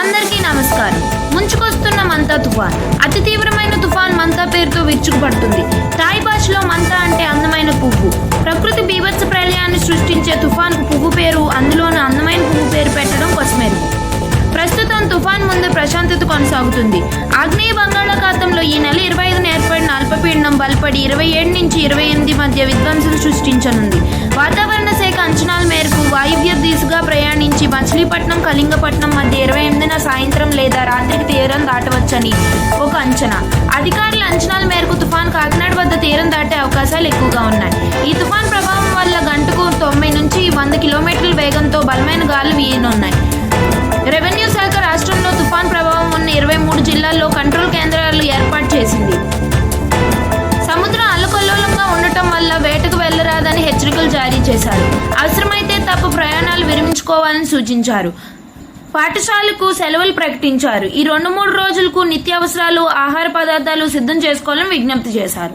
అందరికీ నమస్కారం. ముంచుకొస్తున్న మంతా తుఫాన్. అతి తీవ్రమైన తుఫాన్ మంతా పేరుతో విరుచుకుపడుతుంది. థాయ్ భాషలో మంతా అంటే అందమైన పువ్వు. ప్రకృతి బీభత్స ప్రళయాన్ని సృష్టించే తుఫాన్కు పువ్వు పేరు అందులోనూ అందమైన పువ్వు పేరు పెట్టడం కొసమెరు ప్రస్తుతం తుఫాన్ ముందు ప్రశాంతత కొనసాగుతుంది. ఆగ్నేయ బంగాళాఖాతంలో ఈ నెల ఇరవై ఐదున ఏర్పడిన అల్పపీడనం బలపడి ఇరవై ఏడు నుంచి ఇరవై ఎనిమిది మధ్య విధ్వంసం సృష్టించనుంది. వాతావరణ శాఖ అంచనాల మేరకు వాయువ్య దిశగా ప్రయాణించి మచిలీపట్నం కళింగపట్నం మధ్య ఇరవై ఎనిమిదిన సాయంత్రం లేదా రాత్రికి తీరం దాటవచ్చని ఒక అంచనా. అధికారుల అంచనాల మేరకు తుఫాన్ కాకినాడ వద్ద తీరం దాటే అవకాశాలు ఎక్కువగా ఉన్నాయి. ఈ తుఫాన్ ప్రభావం వల్ల గంటకు తొంభై నుంచి వంద కిలోమీటర్ల వేగంతో బలమైన గాలులు వీయనున్నాయి. రెవెన్యూ శాఖ రాష్ట్రంలో తుఫాన్ ప్రభావం ఉన్న ఇరవై మూడు జిల్లాల్లో కంట్రోల్ కేంద్రాలు ఏర్పాటు చేసింది. సముద్రం అల్లకల్లోలంగా ఉండటం వల్ల వేటకు వెళ్ళరాదని హెచ్చరికలు జారీ చేశారు. అవసరమైతే తప్ప ప్రయాణాలు తీసుకోవాలని సూచించారు. పాఠశాలకు సెలవులు ప్రకటించారు. ఈ రెండు మూడు రోజులకు నిత్యావసరాలు ఆహార పదార్థాలు సిద్ధం చేసుకోవాలని విజ్ఞప్తి చేశారు.